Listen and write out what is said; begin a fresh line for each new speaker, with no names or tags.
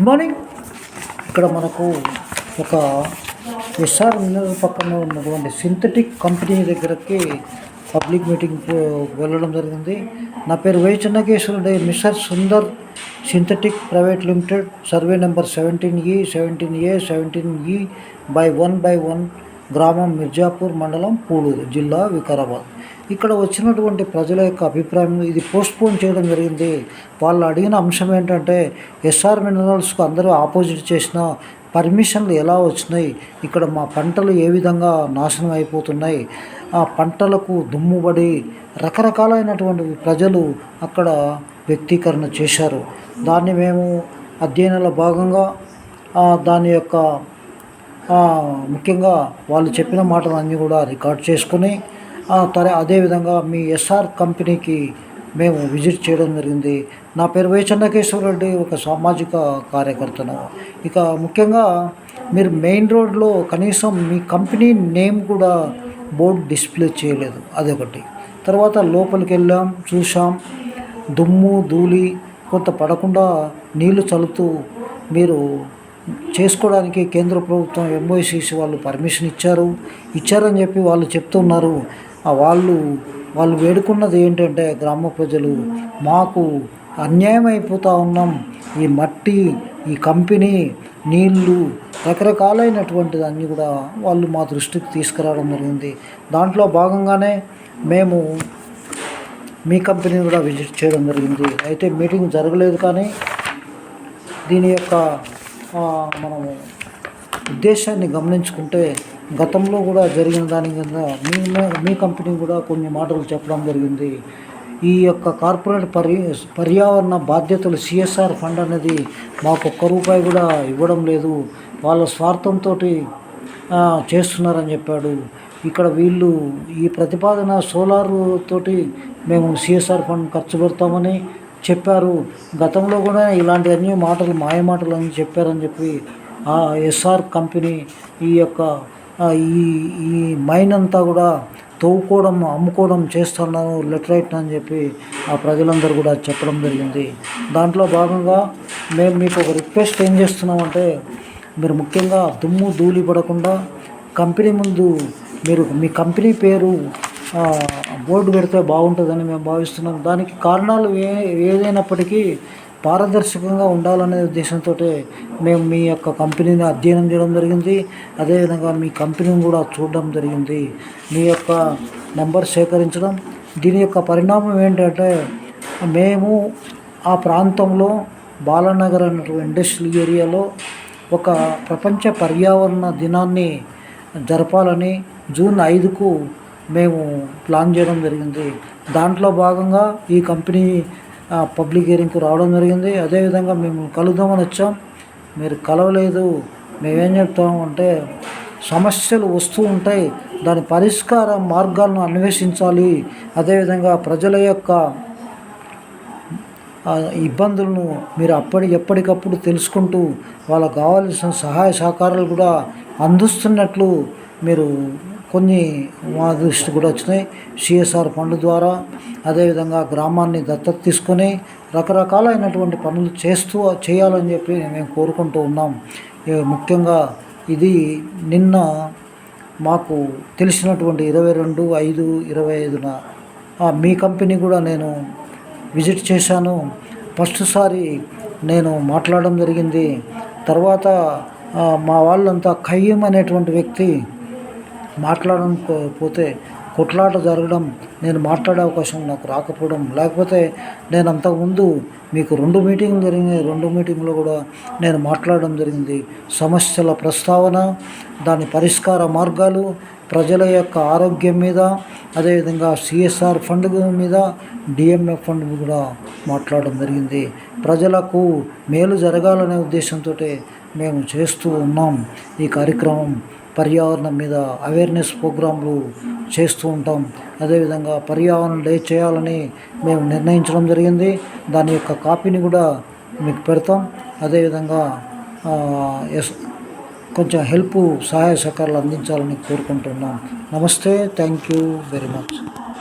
Good morning. ఇక్కడ మనకు ఒక ఎస్ఆర్ మినరల్ పక్కన ఉన్నటువంటి సింథటిక్ కంపెనీ దగ్గరకి పబ్లిక్ మీటింగ్ వెళ్ళడం జరిగింది. నా పేరు Y చెన్నకేశ్వరుడు mister Sundar synthetic private limited. Survey number seventeen E seventeen A seventeen E by one by one గ్రామం మిర్జాపూర్ మండలం పూడూరు జిల్లా వికారాబాద్. ఇక్కడ వచ్చినటువంటి ప్రజల యొక్క అభిప్రాయం ఇది పోస్ట్పోన్ చేయడం జరిగింది. వాళ్ళు అడిగిన అంశం ఏంటంటే ఎస్ఆర్ మినరల్స్కు అందరూ ఆపోజిట్ చేసిన పర్మిషన్లు ఎలా వచ్చినాయి? ఇక్కడ మా పంటలు ఏ విధంగా నాశనం అయిపోతున్నాయి? ఆ పంటలకు దుమ్ముబడి రకరకాలైనటువంటి ప్రజలు అక్కడ వ్యక్తీకరణ చేశారు. దాన్ని మేము అధ్యయనంలో భాగంగా దాని యొక్క ముఖ్యంగా వాళ్ళు చెప్పిన మాటలు అన్నీ కూడా రికార్డ్ చేసుకుని తరే అదేవిధంగా మీ ఎస్ఆర్ కంపెనీకి మేము విజిట్ చేయడం జరిగింది. నా పేరు వై చెన్నకేశ్వర రెడ్డి ఒక సామాజిక కార్యకర్తను. ఇక ముఖ్యంగా మీరు మెయిన్ రోడ్లో కనీసం మీ కంపెనీ నేమ్ కూడా బోర్డు డిస్ప్లే చేయలేదు అదొకటి. తర్వాత లోపలికి వెళ్ళాం చూసాం దుమ్ము ధూళి కొంత పడకుండా నీళ్ళు చల్లుతూ మీరు చేసుకోవడానికి కేంద్ర ప్రభుత్వం ఎంఓసీసీ వాళ్ళు పర్మిషన్ ఇచ్చారు. ఇచ్చారని చెప్పి వాళ్ళు చెప్తున్నారు. వాళ్ళు వాళ్ళు వేడుకున్నది ఏంటంటే గ్రామ ప్రజలు మాకు అన్యాయం అయిపోతూ ఉన్నాం. ఈ మట్టి ఈ కంపెనీ నీళ్ళు రకరకాలైనటువంటిది అన్నీ కూడా వాళ్ళు మా దృష్టికి తీసుకురావడం జరిగింది. దాంట్లో భాగంగానే మేము మీ కంపెనీని కూడా విజిట్ చేయడం జరిగింది. అయితే మీటింగ్ జరగలేదు కానీ దీని యొక్క మనము ఉద్దేశాన్ని గమనించుకుంటే గతంలో కూడా జరిగిన దాని కింద మీ మీ కంపెనీ కూడా కొన్ని మాటలు చెప్పడం జరిగింది. ఈ యొక్క కార్పొరేట్ పర్య పర్యావరణ బాధ్యతలు సిఎస్ఆర్ ఫండ్ అనేది మాకు ఒక్క రూపాయి కూడా ఇవ్వడం లేదు. వాళ్ళ స్వార్థంతో చేస్తున్నారని చెప్పాడు. ఇక్కడ వీళ్ళు ఈ ప్రతిపాదన సోలార్ తోటి మేము సిఎస్ఆర్ ఫండ్ ఖర్చు పెడతామని చెప్పారు. గతంలో కూడా ఇలాంటివన్నీ మాటలు మాయ మాటలు అని చెప్పారని చెప్పి ఆ ఎస్ఆర్ కంపెనీ ఈ యొక్క ఈ ఈ మైన్ అంతా కూడా తవ్వుకోవడం అమ్ముకోవడం చేస్తున్నాను లెటరైట్ అని చెప్పి ఆ ప్రజలందరూ కూడా చెప్పడం జరిగింది. దాంట్లో భాగంగా మేము మీకు ఒక రిక్వెస్ట్ ఏం చేస్తున్నామంటే మీరు ముఖ్యంగా దుమ్ము ధూళి పడకుండా కంపెనీ ముందు మీరు మీ కంపెనీ పేరు బోర్డు పెడితే బాగుంటుందని మేము భావిస్తున్నాం. దానికి కారణాలు ఏ ఏదైనప్పటికీ పారదర్శకంగా ఉండాలనే ఉద్దేశంతో మేము మీ యొక్క కంపెనీని అధ్యయనం చేయడం జరిగింది. అదేవిధంగా మీ కంపెనీని కూడా చూడడం జరిగింది. మీ యొక్క నెంబర్ సేకరించడం. దీని యొక్క పరిణామం ఏంటంటే మేము ఆ ప్రాంతంలో బాలనగర్ అనేటువంటి ఇండస్ట్రియల్ ఏరియాలో ఒక ప్రపంచ పర్యావరణ దినాన్ని జరపాలని జూన్ ఐదుకు మేము ప్లాన్ చేయడం జరిగింది. దాంట్లో భాగంగా ఈ కంపెనీ పబ్లిక్ హియరింగ్కి రావడం జరిగింది. అదేవిధంగా మేము కలుద్దామని వచ్చాం. మీరు కలవలేదు. మేమేం చెప్తామంటే సమస్యలు వస్తూ ఉంటాయి. దాని పరిష్కార మార్గాలను అన్వేషించాలి. అదేవిధంగా ప్రజల యొక్క ఇబ్బందులను మీరు అప్పటి ఎప్పటికప్పుడు తెలుసుకుంటూ వాళ్ళకు కావాల్సిన సహాయ సహకారాలు కూడా అందిస్తున్నట్లు మీరు కొన్ని మా దృష్టి కూడా వచ్చినాయి. సిఎస్ఆర్ ఫండ్ ద్వారా అదేవిధంగా గ్రామాన్ని దత్తత తీసుకొని రకరకాలైనటువంటి పనులు చేస్తూ చేయాలని చెప్పి మేము కోరుకుంటూ ఉన్నాం. ముఖ్యంగా ఇది నిన్న మాకు తెలిసినటువంటి ఇరవై రెండు ఐదు ఇరవై ఐదున మీ కంపెనీ కూడా నేను విజిట్ చేశాను. ఫస్ట్ సారి నేను మాట్లాడడం జరిగింది. తర్వాత మా వాళ్ళంతా ఖయ్యం అనేటువంటి వ్యక్తి మాట్లాడకపోతే కొట్లాట జరగడం నేను మాట్లాడే అవకాశం నాకు రాకపోవడం లేకపోతే నేను అంతకుముందు మీకు రెండు మీటింగ్లు జరిగినాయి రెండు మీటింగ్లో కూడా నేను మాట్లాడడం జరిగింది. సమస్యల ప్రస్తావన దాని పరిష్కార మార్గాలు ప్రజల యొక్క ఆరోగ్యం మీద అదేవిధంగా సిఎస్ఆర్ ఫండ్ మీద డిఎంఎఫ్ ఫండ్ కూడా మాట్లాడడం జరిగింది. ప్రజలకు మేలు జరగాలనే ఉద్దేశంతో మేము చేస్తూ ఉన్నాం ఈ కార్యక్రమం. పర్యావరణం మీద అవేర్నెస్ ప్రోగ్రాంలు చేస్తూ ఉంటాం. అదేవిధంగా పర్యావరణ డే చేయాలని మేము నిర్ణయించడం జరిగింది. దాని యొక్క కాపీని కూడా మీకు పెడతాం. అదేవిధంగా ఎస్ కొంచెం హెల్ప్ సహాయ సహకారాలు అందించాలని కోరుకుంటున్నాం. నమస్తే. Thank you very much.